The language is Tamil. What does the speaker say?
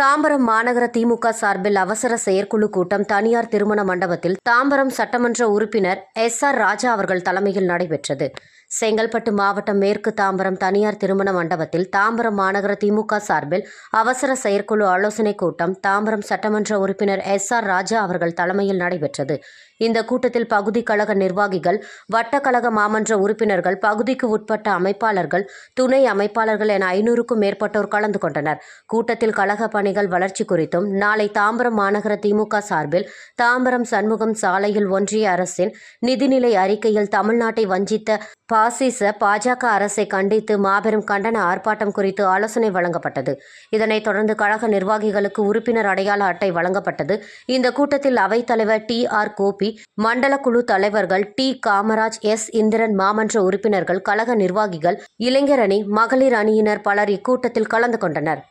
தாம்பரம் மாநகர திமுக சார்பில் அவசர செயற்குழு கூட்டம் தனியார் திருமண மண்டபத்தில் தாம்பரம் சட்டமன்ற உறுப்பினர் எஸ் ஆர் ராஜா அவர்கள் தலைமையில் நடைபெற்றது. செங்கல்பட்டு மாவட்டம் மேற்கு தாம்பரம் தனியார் திருமண மண்டபத்தில் தாம்பரம் மாநகர திமுக சார்பில் அவசர செயற்குழு ஆலோசனைக் கூட்டம் தாம்பரம் சட்டமன்ற உறுப்பினர் எஸ் ஆர் ராஜா அவர்கள் தலைமையில் நடைபெற்றது. இந்த கூட்டத்தில் பகுதி கழக நிர்வாகிகள் வட்டக்கழக மாமன்ற உறுப்பினர்கள் பகுதிக்கு உட்பட்ட அமைப்பாளர்கள் துணை அமைப்பாளர்கள் என ஐநூறுக்கும் மேற்பட்டோர் கலந்து கொண்டனர். கூட்டத்தில் கழக பணிகள் வளர்ச்சி குறித்தும் நாளை தாம்பரம் மாநகர திமுக சார்பில் தாம்பரம் சண்முகம் சாலையில் ஒன்றிய அரசின் நிதிநிலை அறிக்கையில் தமிழ்நாட்டை வஞ்சித்த பாசிச பாஜக அரசை கண்டித்து மாபெரும் கண்டன ஆர்ப்பாட்டம் குறித்து ஆலோசனை வழங்கப்பட்டது. இதனைத் தொடர்ந்து கழக நிர்வாகிகளுக்கு உறுப்பினர் அடையாள அட்டை வழங்கப்பட்டது. இந்த கூட்டத்தில் அவைத்தலைவர் டி ஆர் கோபி மண்டல குழு தலைவர்கள் டி காமராஜ் எஸ் இந்திரன் மாமன்ற உறுப்பினர்கள் கழக நிர்வாகிகள் இளைஞர் அணி மகளிர் அணியினர் பலர் இக்கூட்டத்தில் கலந்து கொண்டனர்.